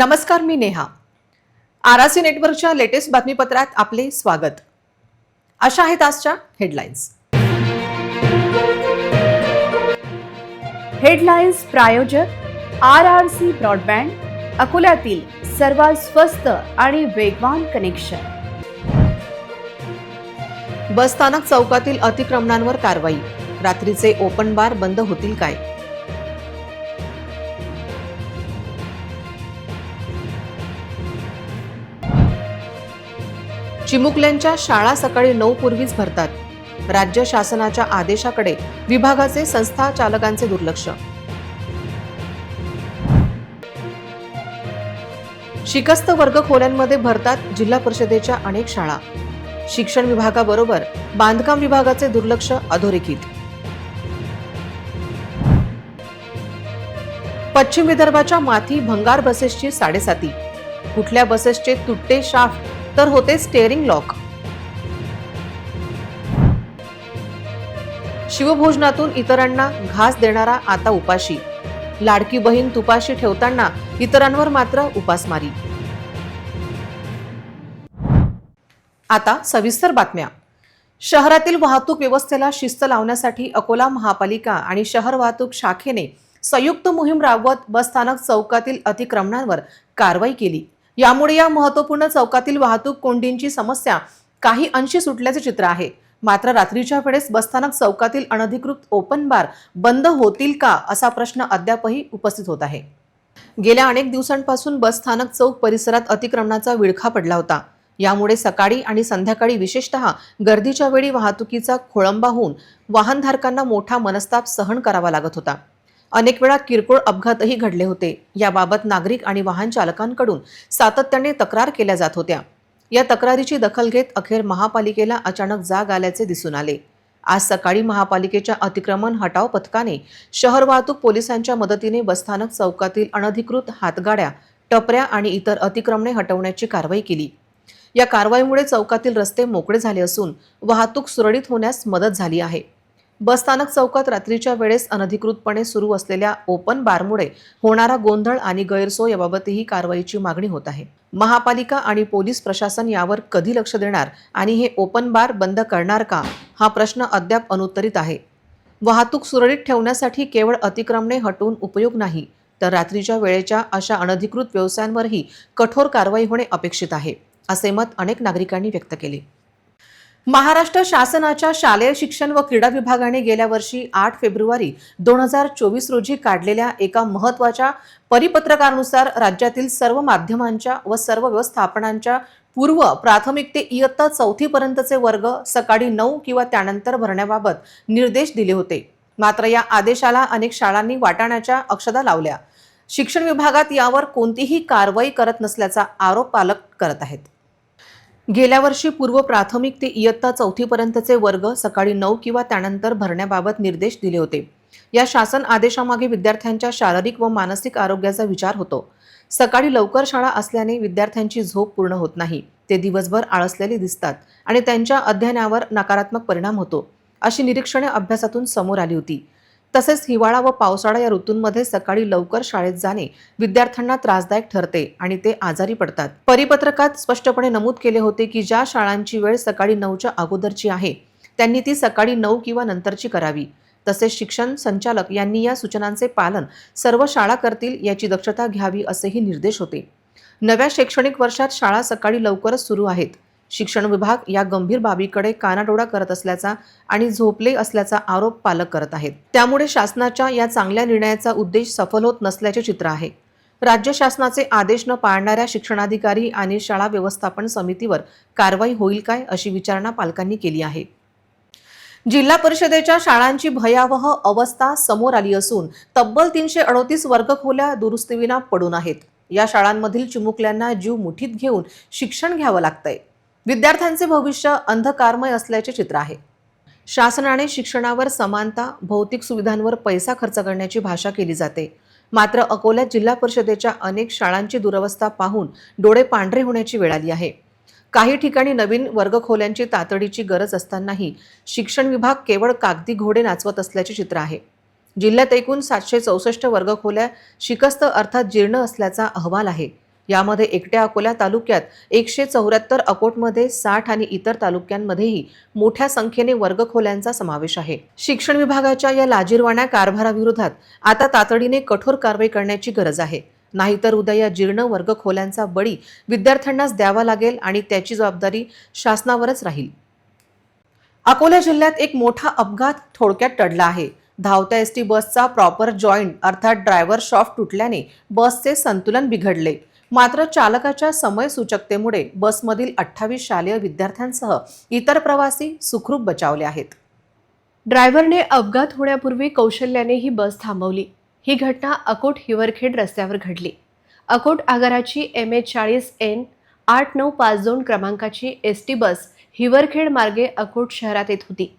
नमस्कार मी नेहा. आरासी नेटवर्कच्या लेटेस्ट बातमीपत्रात आपले स्वागत. अशा आहेत आजच्या हेडलाईन्स. हेडलाईन्स प्रायोजक आर आर सी ब्रॉडबँड अकोल्यातील सर्वात स्वस्त आणि वेगवान कनेक्शन. बसस्थानक चौकातील अतिक्रमणांवर कारवाई. रात्रीचे ओपन बार बंद होतील काय? चिमुकल्यांच्या शाळा सकाळी नऊ पूर्वीच भरतात. राज्य शासनाच्या आदेशाकडे विभागाचे संस्था चालकांचे दुर्लक्ष. शिकस्त वर्ग खोल्यांमध्ये भरतात जिल्हा परिषदेच्या अनेक शाळा. शिक्षण विभागाबरोबर बांधकाम विभागाचे दुर्लक्ष अधोरेखित. पश्चिम विदर्भाच्या माथी भंगार बसेसची साडेसाती. कुठल्या बसेसचे तुट्टे शाफ्ट तर होते स्टेअरिंग लॉक. शिवभोजनातून इतरांना घास देणारा आता उपाशी. लाडकी बहीण तुपाशी ठेवताना इतरांवर मात्र उपासमारी. आता सविस्तर बातम्या. शहरातील वाहतूक व्यवस्थेला शिस्त लावण्यासाठी अकोला महापालिका आणि शहर वाहतूक शाखेने संयुक्त मोहीम राबवत बसस्थानक चौकातील अतिक्रमणांवर कारवाई केली. यामुळे या महत्त्वपूर्ण चौकातील वाहतूक कोंडींची समस्या काही अंशी सुटल्याचे चित्र आहे. मात्र रात्रीच्या वेळेस बसस्थानक चौकातील अनधिकृत ओपन बार बंद होतील का असा प्रश्न अद्यापही उपस्थित होत आहे. गेल्या अनेक दिवसांपासून बसस्थानक चौक परिसरात अतिक्रमणाचा विळखा पडला होता. यामुळे सकाळी आणि संध्याकाळी विशेषतः गर्दीच्या वेळी वाहतुकीचा खोळंबा होऊन वाहनधारकांना मोठा मनस्ताप सहन करावा लागत होता. अनेक वेळा किरकोळ अपघातही घडले होते. याबाबत नागरिक आणि वाहन चालकांकडून सातत्याने तक्रार केल्या जात होत्या. या तक्रारीची दखल घेत अखेर महापालिकेला अचानक जाग आल्याचे दिसून आले. आज सकाळी महापालिकेच्या अतिक्रमण हटाव पथकाने शहर वाहतूक पोलिसांच्या मदतीने बसस्थानक चौकातील अनधिकृत हातगाड्या टपऱ्या आणि इतर अतिक्रमणे हटवण्याची कारवाई केली. या कारवाईमुळे चौकातील रस्ते मोकळे झाले असून वाहतूक सुरळीत होण्यास मदत झाली आहे. बसस्थानक चौकात रात्रीच्या वेळेस अनधिकृतपणे सुरू असलेल्या ओपन बारमुळे होणारा गोंधळ आणि गैरसोय याबाबतही कारवाईची मागणी होत आहे. महापालिका आणि पोलीस प्रशासन यावर कधी लक्ष देणार आणि हे ओपन बार बंद करणार का? हा प्रश्न अद्याप अनुत्तरित आहे. वाहतूक सुरळीत ठेवण्यासाठी केवळ अतिक्रमणे हटवून उपयोग नाही तर रात्रीच्या वेळेच्या अशा अनधिकृत व्यवसायांवरही कठोर कारवाई होणे अपेक्षित आहे असे मत अनेक नागरिकांनी व्यक्त केले. महाराष्ट्र शासनाच्या शालेय शिक्षण व क्रीडा विभागाने गेल्या वर्षी आठ फेब्रुवारी दोन हजार चोवीस रोजी काढलेल्या एका महत्त्वाच्या परिपत्रकानुसार राज्यातील सर्व माध्यमांच्या व सर्व व्यवस्थापनांच्या पूर्व प्राथमिक ते इयत्ता चौथीपर्यंतचे वर्ग सकाळी नऊ किंवा त्यानंतर भरण्याबाबत निर्देश दिले होते. मात्र या आदेशाला अनेक शाळांनी वाटाण्याच्या अक्षदा लावल्या. शिक्षण विभागात यावर कोणतीही कारवाई करत नसल्याचा आरोप पालक करत आहेत. गेल्या वर्षी पूर्व प्राथमिक ते इयत्ता चौथीपर्यंतचे वर्ग सकाळी नऊ किंवा त्यानंतर भरण्याबाबत निर्देश दिले होते. या शासन आदेशामागे विद्यार्थ्यांच्या शारीरिक व मानसिक आरोग्याचा विचार होतो. सकाळी लवकर शाळा असल्याने विद्यार्थ्यांची झोप पूर्ण होत नाही. ते दिवसभर आळसलेले दिसतात आणि त्यांच्या अध्ययनावर नकारात्मक परिणाम होतो. अशी निरीक्षणे अभ्यासातून समोर आली होती. तसेच हिवाळा व पावसाळा या ऋतूंमध्ये सकाळी लवकर शाळेत जाणे विद्यार्थ्यांना त्रासदायक ठरते आणि ते आजारी पडतात. परिपत्रकात स्पष्टपणे नमूद केले होते की ज्या शाळांची वेळ सकाळी नऊच्या अगोदरची आहे त्यांनी ती सकाळी नऊ किंवा नंतरची करावी. तसेच शिक्षण संचालक यांनी या सूचनांचे पालन सर्व शाळा करतील याची दक्षता घ्यावी असेही निर्देश होते. नव्या शैक्षणिक वर्षात शाळा सकाळी लवकरच सुरू आहेत. शिक्षण विभाग या गंभीर बाबीकडे कानाडोळा करत असल्याचा आणि झोपले असल्याचा आरोप पालक करत आहेत. त्यामुळे शासनाच्या या चांगल्या निर्णयाचा उद्देश सफल होत नसल्याचे चित्र आहे. राज्य शासनाचे आदेश न पाळणाऱ्या शिक्षणाधिकारी आणि शाळा व्यवस्थापन समितीवर कारवाई होईल काय अशी विचारणा पालकांनी केली आहे. जिल्हा परिषदेच्या शाळांची भयावह अवस्था समोर आली असून तब्बल तीनशे अडोतीस वर्गखोल्या दुरुस्तीविना पडून आहेत. या शाळांमधील चिमुकल्यांना जीव मुठीत घेऊन शिक्षण घ्यावं लागतंय. विद्यार्थ्यांचे भविष्य अंधकारमय असल्याचे चित्र आहे. शासनाने शिक्षणावर समानता भौतिक सुविधांवर पैसा खर्च करण्याची भाषा केली जाते. मात्र अकोल्यात जिल्हा परिषदेच्या अनेक शाळांची दुरवस्था पाहून डोळे पांढरे होण्याची वेळ आली आहे. काही ठिकाणी नवीन वर्गखोल्यांची तातडीची गरज असतानाही शिक्षण विभाग केवळ कागदी घोडे नाचवत असल्याचे चित्र आहे. जिल्ह्यात एकूण सातशे चौसष्ट वर्गखोल्या शिकस्त अर्थात जीर्ण असल्याचा अहवाल आहे. यामध्ये एकट्या अकोला तालुक्यात एकशे चौऱ्याहत्तर अकोटमध्ये साठ आणि इतर तालुक्यांमध्येही मोठ्या संख्येने वर्गखोल्यांचा समावेश आहे. शिक्षण विभागाच्या या लाजीरवाण्या कारभाराविरोधात आता तातडीने कठोर कारवाई करण्याची गरज आहे. नाहीतर उद्या या जीर्ण वर्गखोल्यांचा बळी विद्यार्थ्यांनाच द्यावा लागेल आणि त्याची जबाबदारी शासनावरच राहील. अकोला जिल्ह्यात एक मोठा अपघात थोडक्यात टळला आहे. धावत्या एस टी बसचा प्रॉपर जॉईंट अर्थात ड्रायव्हर शॉफ्ट तुटल्याने बसचे संतुलन बिघडले. मात्र चालकाच्या समय सूचकतेमुळे बसमधील अठ्ठावीस शालेय विद्यार्थ्यांसह इतर प्रवासी सुखरूप बचावले आहेत. ड्रायव्हरने अपघात होण्यापूर्वी कौशल्याने ही बस थांबवली. ही घटना अकोट हिवरखेड रस्त्यावर घडली. अकोट आगाराची एम एच चाळीस एन आठ नऊ पाच दोन क्रमांकाची एस टी बस हिवरखेड मार्गे अकोट शहरात येत होती.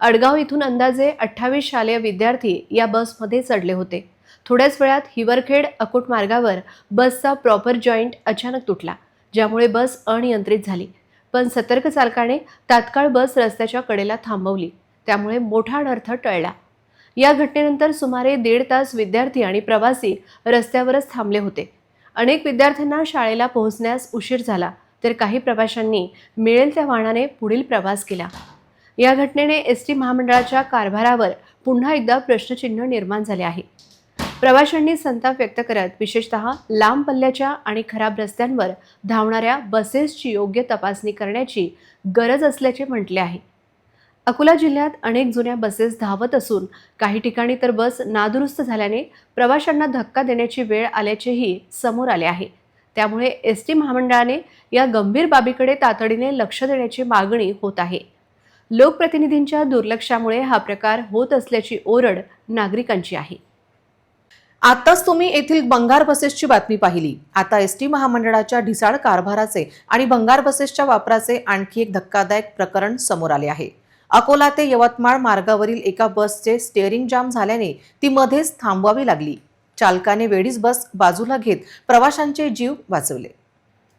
अडगाव इथून अंदाजे अठ्ठावीस शालेय विद्यार्थी या बसमध्ये चढले होते. थोड्याच वेळात हिवरखेड अकोट मार्गावर बसचा प्रॉपर जॉईंट अचानक तुटला ज्यामुळे बस अनियंत्रित झाली. पण सतर्क चालकाने तात्काळ बस रस्त्याच्या कडेला थांबवली त्यामुळे मोठा अनर्थ टळला. या घटनेनंतर सुमारे दीड तास विद्यार्थी आणि प्रवासी रस्त्यावरच थांबले होते. अनेक विद्यार्थ्यांना शाळेला पोहोचण्यास उशीर झाला तर काही प्रवाशांनी मिळेल त्या वाहनाने पुढील प्रवास केला. या घटनेने एस टी महामंडळाच्या कारभारावर पुन्हा एकदा प्रश्नचिन्ह निर्माण झाले आहे. प्रवाशांनी संताप व्यक्त करत विशेषतः लांब पल्ल्याच्या आणि खराब रस्त्यांवर धावणाऱ्या बसेसची योग्य तपासणी करण्याची गरज असल्याचे म्हटले आहे. अकोला जिल्ह्यात अनेक जुन्या बसेस धावत असून काही ठिकाणी तर बस नादुरुस्त झाल्याने प्रवाशांना धक्का देण्याची वेळ आल्याचेही समोर आले आहे. त्यामुळे एस टी महामंडळाने या गंभीर बाबीकडे तातडीने लक्ष देण्याची मागणी होत आहे. लोकप्रतिनिधींच्या दुर्लक्षामुळे हा प्रकार होत असल्याची ओरड नागरिकांची आहे. आताच तुम्ही येथील बंगार बसेसची बातमी पाहिली. आता एस टी महामंडळाच्या ढिसाळ कारभाराचे आणि बंगार बसेसच्या वापराचे आणखी एक धक्कादायक प्रकरण समोर आले आहे. अकोला ते यवतमाळ मार्गावरील एका बसचे स्टेअरिंग जाम झाल्याने ती मध्येच थांबवावी लागली. चालकाने वेळीच बस बाजूला घेत प्रवाशांचे जीव वाचवले.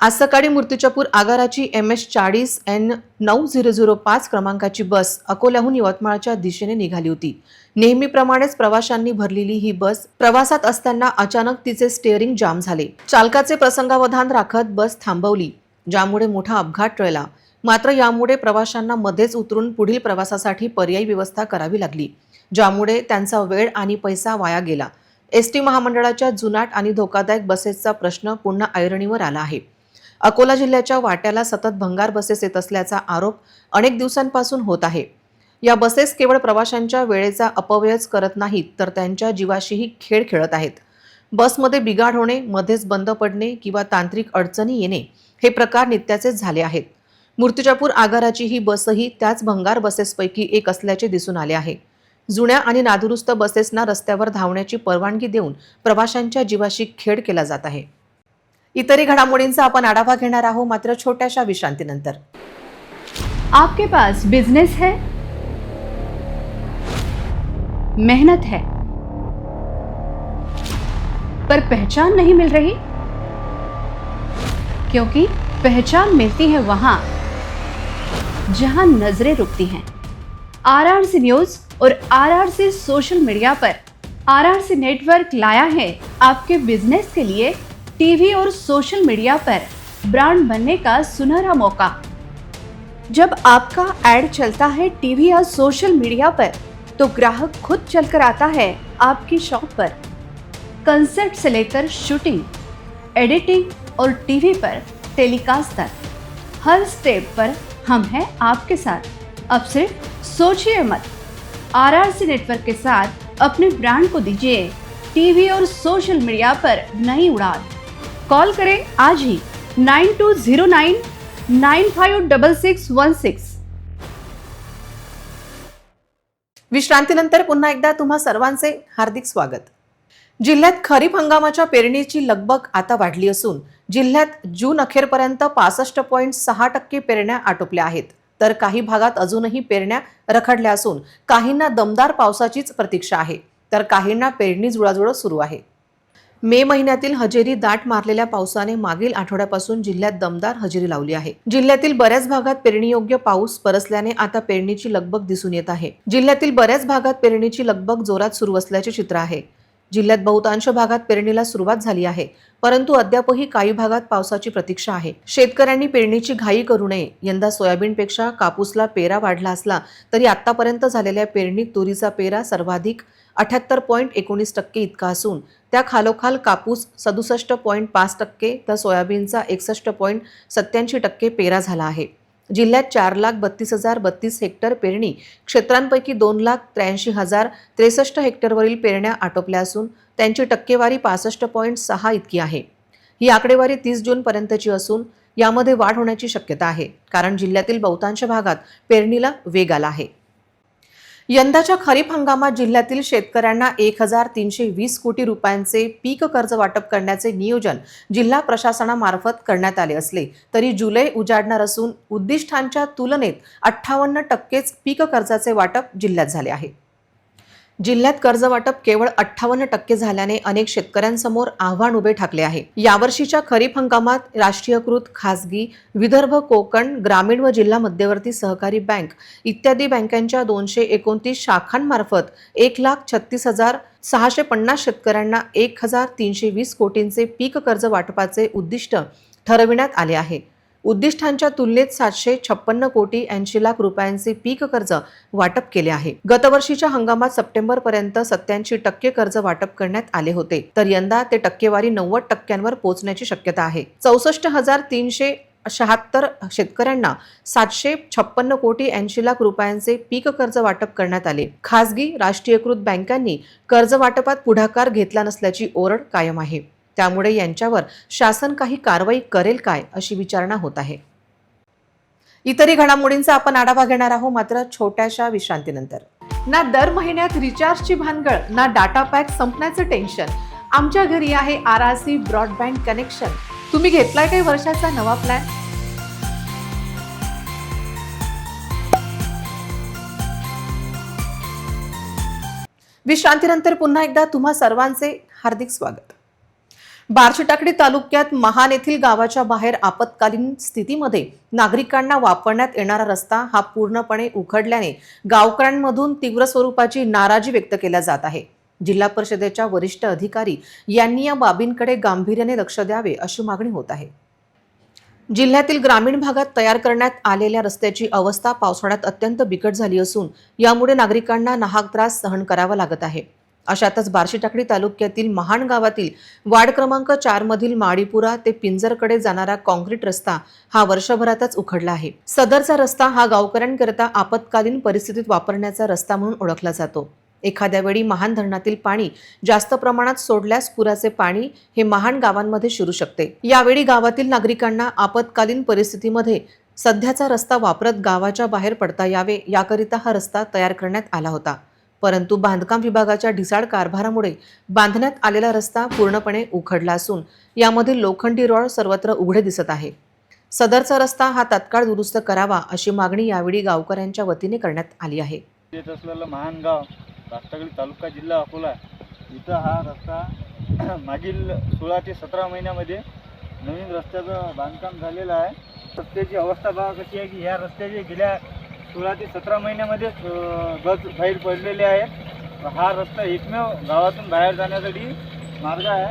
आज सकाळी मूर्तिजापूर आगाराची एम एस चाळीस एन नऊ झिरो झिरो पाच क्रमांकाची बस अकोल्याहून यवतमाळच्या दिशेने निघाली होती. नेहमीप्रमाणेच प्रवाशांनी भरलेली ही बस प्रवासात असताना अचानक तिचे स्टेअरिंग जाम झाले. चालकाचे प्रसंगावधान राखत बस थांबवली ज्यामुळे मोठा अपघात टळला. मात्र यामुळे प्रवाशांना मध्येच उतरून पुढील प्रवासासाठी पर्यायी व्यवस्था करावी लागली ज्यामुळे त्यांचा वेळ आणि पैसा वाया गेला. एस टी महामंडळाच्या जुनाट आणि धोकादायक बसेसचा प्रश्न पुन्हा ऐरणीवर आला आहे. अकोला जिल्ह्याच्या वाट्याला सतत भंगार बसेस येत असल्याचा आरोप अनेक दिवसांपासून होत आहे. या बसेस केवळ प्रवाशांच्या वेळेचा अपव्ययच करत नाहीत तर त्यांच्या जीवाशीही खेळ खेळत आहेत. बसमध्ये बिघाड होणे मध्येच बंद पडणे किंवा तांत्रिक अडचणी येणे हे प्रकार नित्याचेच झाले आहेत. मूर्तिजापूर आगाराची ही बसही त्याच भंगार बसेसपैकी एक असल्याचे दिसून आले आहे. जुन्या आणि नादुरुस्त बसेसना रस्त्यावर धावण्याची परवानगी देऊन प्रवाशांच्या जीवाशी खेळ केला जात आहे. इतरही घडामोडींचा आपण आढावा घेणार आहोत मात्र छोट्याशा विश्रांतीनंतर. आपके पास बिजनेस है? मेहनत है। पर पहचान नहीं मिल रही? क्योंकि पहचान मिलती है वहां जहां नजरें रुकती हैं। आरआरसी न्यूज और आरआरसी सोशल मीडिया पर आरआरसी नेटवर्क लाया है आपके बिजनेस के लिए टीवी और सोशल मीडिया पर ब्रांड बनने का सुनहरा मौका। जब आपका एड चलता है टीवी या सोशल मीडिया पर तो ग्राहक खुद चलकर आता है आपकी शॉप पर। कंसेप्ट से लेकर शूटिंग, एडिटिंग और टीवी पर टेलीकास्ट तक हर स्टेप पर हम हैं आपके साथ। अब सिर्फ़ सोचिए मत। आरआरसी नेटवर्क के साथ अपने ब्रांड को दीजिए। टीवी और सोशल मीडिया पर नई उड़ान। कॉल करें आज ही nine two zero nine nine five double six one six. विश्रांतीनंतर पुन्हा एकदा तुम्हा सर्वांचे हार्दिक स्वागत. जिल्ह्यात खरीप हंगामाच्या पेरणीची लगबग आता वाढली असून जिल्ह्यात जून अखेरपर्यंत पासष्ट पॉईंट सहा टक्के पेरण्या आटोपल्या आहेत. तर काही भागात अजूनही पेरण्या रखडल्या असून काहींना दमदार पावसाचीच प्रतीक्षा आहे. तर काहींना पेरणी जुळाजुळ सुरू आहे. मे महिन्यातील हजेरी दाट मारलेल्या पावसाने मागील आठवड्यापासून जिल्ह्यात दमदार हजेरी लावली आहे. जिल्ह्यातील बऱ्याच भागात पेरणीयोग्य पाऊस परसल्याने आता पेरणीची लगबग दिसून येत आहे. जिल्ह्यातील बऱ्याच भागात पेरणीची लगबग जोरात सुरू असल्याचे चित्र आहे. जिल्ह्यात बहुतांश भागात पेरणीला सुरुवात झाली आहे. परंतु अद्यापही काही भागात पावसाची प्रतीक्षा आहे. शेतकऱ्यांनी पेरणीची घाई करू नये. यंदा सोयाबीनपेक्षा कापूसला पेरा वाढला असला तरी आतापर्यंत झालेल्या पेरणीत तुरीचा पेरा सर्वाधिक अठ्याहत्तर पॉईंट एकोणीस टक्के इतका असून त्या खालोखाल कापूस सदुसष्ट पॉईंट पाच टक्के तर सोयाबीनचा एकसष्ट पॉईंट सत्याऐंशी टक्के पेरा झाला आहे. जिल्ह्यात चार लाख बत्तीस हजार बत्तीस हेक्टर पेरणी क्षेत्रांपैकी दोन लाख त्र्याऐंशी हजार त्रेसष्ट हेक्टरवरील पेरण्या आटोपल्या असून त्यांची टक्केवारी पासष्ट पॉईंट सहा इतकी आहे. ही आकडेवारी तीस जूनपर्यंतची असून यामध्ये वाढ होण्याची शक्यता आहे कारण जिल्ह्यातील बहुतांश भागात पेरणीला वेग आला आहे. यंदाच्या खरीप हंगामात जिल्ह्यातील शेतकऱ्यांना एक हजार तीनशे वीस कोटी रुपयांचे पीक कर्ज वाटप करण्याचे नियोजन जिल्हा प्रशासनामार्फत करण्यात आले असले तरी जुलै उजाडणार असून उद्दिष्टांच्या तुलनेत अठ्ठावन्न टक्केच पीक कर्जाचे वाटप जिल्ह्यात झाले आहे. जिल्ह्यात कर्ज वाटप केवळ अठ्ठावन्न टक्के झाल्याने अनेक शेतकऱ्यांसमोर आव्हान उभे ठाकले आहे. यावर्षीच्या खरीप हंगामात राष्ट्रीयकृत खासगी विदर्भ कोकण ग्रामीण व जिल्हा मध्यवर्ती सहकारी बँक इत्यादी बँकांच्या दोनशे एकोणतीस शाखांमार्फत एक लाख छत्तीस हजार सहाशे पन्नास शेतकऱ्यांना एक हजार तीनशे वीस कोटींचे पीक कर्ज वाटपाचे उद्दिष्ट ठरविण्यात आले आहे. उद्दिष्टांच्या तुलनेत सातशे छप्पन्न कोटी ऐंशी लाख रुपयांचे पीक कर्ज वाटप केले आहे. गतवर्षीच्या हंगामात सप्टेंबर पर्यंत सत्याऐंशी टक्के कर्ज वाटप करण्यात आले होते. तर यंदा ते टक्केवारी नव्वद टक्क्यांवर पोहोचण्याची शक्यता आहे. चौसष्ट हजार तीनशे शहात्तर शेतकऱ्यांना सातशे छप्पन्न कोटी ऐंशी लाख रुपयांचे पीक कर्ज वाटप करण्यात आले. खासगी राष्ट्रीयकृत बँकांनी कर्ज वाटपात पुढाकार घेतला नसल्याची ओरड कायम आहे. त्यामुळे यांच्यावर शासन काही कारवाई करेल काय अशी विचारणा होत आहे. इतरही घडामोडींचा आपण आढावा घेणार आहोत मात्र छोट्याशा विश्रांतीनंतर. ना दर महिन्यात रिचार्जची भानगड ना डाटा पॅक संपण्याचं टेन्शन. आमच्या घरी आहे R R C broadband connection. तुम्ही घेतलाय काही वर्षाचा नवा प्लॅन? विश्रांतीनंतर पुन्हा एकदा तुम्हा सर्वांचे हार्दिक स्वागत. बार्शीटाकडी तालुक्यात महान येथील गावाच्या बाहेर आपत्कालीन स्थितीमध्ये नागरिकांना वापरण्यात येणारा रस्ता हा पूर्णपणे उखडल्याने गावकऱ्यांमधून तीव्र स्वरूपाची नाराजी व्यक्त केल्या जात आहे. जिल्हा परिषदेच्या वरिष्ठ अधिकारी यांनी या बाबींकडे गांभीर्याने लक्ष द्यावे अशी मागणी होत आहे. जिल्ह्यातील ग्रामीण भागात तयार करण्यात आलेल्या रस्त्याची अवस्था पावसाळ्यात अत्यंत बिकट झाली असून यामुळे नागरिकांना नाहक त्रास सहन करावा लागत आहे. अशातच बार्शी टाकडी तालुक्यातील महान गावातील वार्ड क्रमांक चारमधील माडीपुरा ते पिंजरकडे जाणारा कॉन्क्रीट रस्ता हा वर्षभरातच उखडला आहे. सदरचा रस्ता हा गावकऱ्यांकरता आपत्कालीन परिस्थितीत वापरण्याचा रस्ता म्हणून ओळखला जातो. एखाद्या वेळी महान धरणातील पाणी जास्त प्रमाणात सोडल्यास पुराचे पाणी हे महान गावांमध्ये शिरू शकते. यावेळी गावातील नागरिकांना आपत्कालीन परिस्थितीमध्ये सध्याचा रस्ता वापरत गावाच्या बाहेर पडता यावे याकरिता हा रस्ता तयार करण्यात आला होता. परंतु बांधकाम विभागाच्या ढिसाळ कारभारामुळे बांधण्यात आलेला रस्ता पूर्णपणे उखडला असून यामधील लोखंडी रॉड सर्वत्र उघडे दिसत आहे. सदरचा रस्ता हा तात्काळ दुरुस्त करावा अशी मागणी यावेळी गावकऱ्यांच्या वतीने करण्यात आली आहे. येत असलेलं महान गाव राष्ट्रगडी तालुका जिल्हा अकोला इथं हा रस्ता मागील सोळा ते सतरा महिन्यामध्ये नवीन रस्त्याचं बांधकाम झालेलं आहे. रस्त्याची अवस्था बघा कशी आहे की ह्या रस्त्याचे गेल्या सोळा ते सतरा महिन्यामध्ये गज बाहेर पडलेले आहेत हा रस्ता एकमेव गावातून बाहेर जाण्यासाठी मार्ग आहे.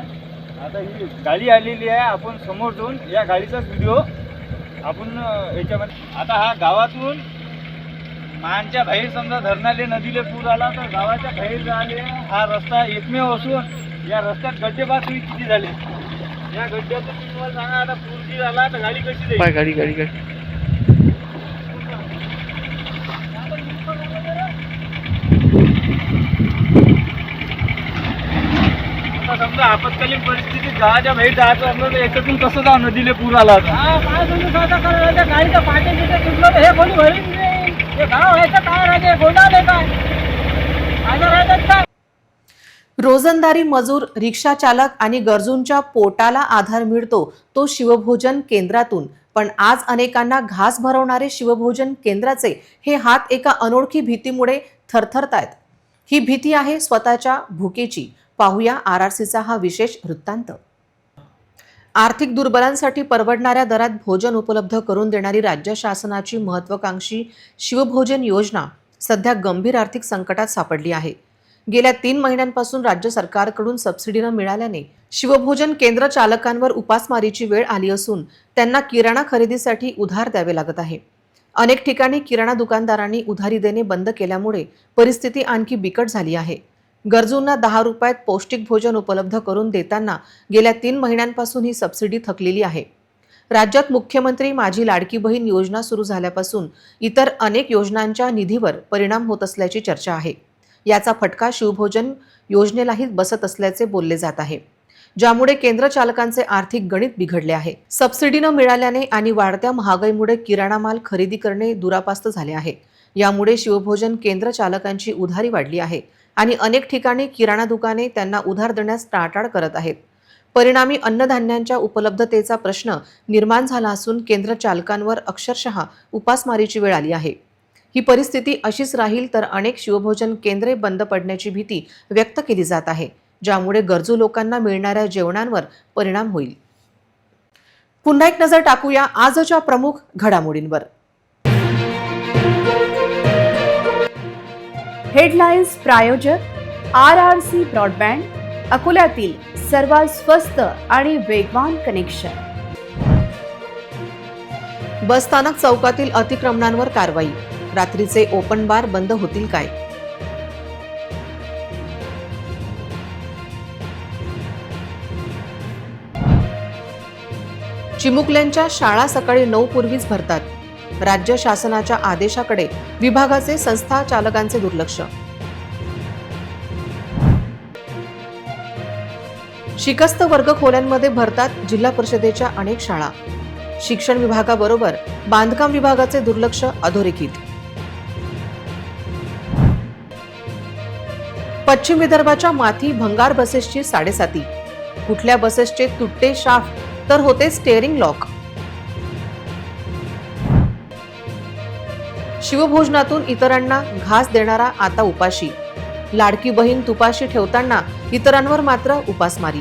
आता ही गाडी आलेली आहे. आपण समोर जाऊन या गाडीचाच व्हिडिओ आपण याच्यामध्ये आता हा गावातून मानच्या बाहेर समजा धरणाले नदीले पूर आला तर गावाच्या बाहेर झाले हा रस्ता एकमेव असून या रस्त्यात गड्डे बाद किती झाले? या गड्ड्यातून तुम्हाला सांगा आता पूर जी आला तर गाडी कशी जाईल? गाडी गाडी गाडी. समजा आपत्कालीन परिस्थितीत गावाच्या बाहेर जायचं असलं तर याच्यातून कसं जाऊ नदीले पूर आला होता काय तुम्ही स्वतः करायला गाडीचं पाठी तिथे सुटलं तर हे कोणी भरीन नाही. हे गाव व्हायचं काय राहते गोंडाले काय? आजार राहतात काय? रोजंदारी मजूर रिक्षा चालक आणि गरजूंच्या पोटाला आधार मिळतो तो शिवभोजन केंद्रातून. पण आज अनेकांना घास भरवणारे शिवभोजन केंद्राचे हे हात एका अनोळखी भीतीमुळे थरथरतायत. ही भीती आहे स्वतःच्या भुकेची. पाहूया आर आर सीचा हा विशेष वृत्तांत. आर्थिक दुर्बलांसाठी परवडणाऱ्या दरात भोजन उपलब्ध करून देणारी राज्य शासनाची महत्त्वाकांक्षी शिवभोजन योजना सध्या गंभीर आर्थिक संकटात सापडली आहे. गेल्या तीन महिन्यांपासून राज्य सरकारकडून सबसिडी न मिळाल्याने शिवभोजन केंद्र चालकांवर उपासमारीची वेळ आली असून त्यांना किराणा खरेदीसाठी उधार द्यावे लागत आहे. अनेक ठिकाणी किराणा दुकानदारांनी उधारी देणे बंद केल्यामुळे परिस्थिती आणखी बिकट झाली आहे. गरजूंना दहा रुपयात पौष्टिक भोजन उपलब्ध करून देताना गेल्या तीन महिन्यांपासून ही सबसिडी थकलेली आहे. राज्यात मुख्यमंत्री माझी लाडकी बहीण योजना सुरू झाल्यापासून इतर अनेक योजनांच्या निधीवर परिणाम होत असल्याची चर्चा आहे. याचा फटका शिवभोजन योजनेलाही बसत असल्याचे बोलले जात आहे. ज्यामुळे केंद्र चालकांचे आर्थिक गणित बिघडले आहे. सबसिडी न मिळाल्याने आणि वाढत्या महागाईमुळे किराणा माल खरेदी करणे दुरापास्त झाले आहे. यामुळे शिवभोजन केंद्र चालकांची उधारी वाढली आहे आणि अनेक ठिकाणी किराणा दुकाने त्यांना उधार देण्यास टाळटाळ करत आहेत. परिणामी अन्नधान्यांच्या उपलब्धतेचा प्रश्न निर्माण झाला असून केंद्र चालकांवर अक्षरशः उपासमारीची वेळ आली आहे. ही परिस्थिती अशीच राहील तर अनेक शिवभोजन केंद्रे बंद पडण्याची भीती व्यक्त केली जात आहे. ज्यामुळे गरजू लोकांना मिळणाऱ्या जेवणांवर परिणाम होईल. पुन्हा एक नजर टाकूया आजच्या प्रमुख घडामोडींवर. हेडलाईन्स प्रायोजक आर आर सी ब्रॉडबँड अकोल्यातील सर्वात स्वस्त आणि वेगवान कनेक्शन. बस स्थानक चौकातील अतिक्रमणांवर कारवाई. रात्रीचे ओपन बार बंद होतील काय? चिमुकल्यांच्या शाळा सकाळी नऊ पूर्वीच भरतात. राज्य शासनाच्या आदेशाकडे विभागाचे संस्था चालकांचे दुर्लक्ष. शिकस्त वर्ग खोल्यांमध्ये भरतात जिल्हा परिषदेच्या अनेक शाळा. शिक्षण विभागाबरोबर बांधकाम विभागाचे दुर्लक्ष अधोरेखित. पश्चिम विदर्भाच्या माथी भंगार बसेसची साडेसाती. कुठल्या बसेसचे तुट्टे शाफ्ट तर होते स्टेअरिंग लॉक. शिवभोजनातून इतरांना घास देणारा आता उपाशी. लाडकी बहीण तुपाशी ठेवताना इतरांवर मात्र उपासमारी.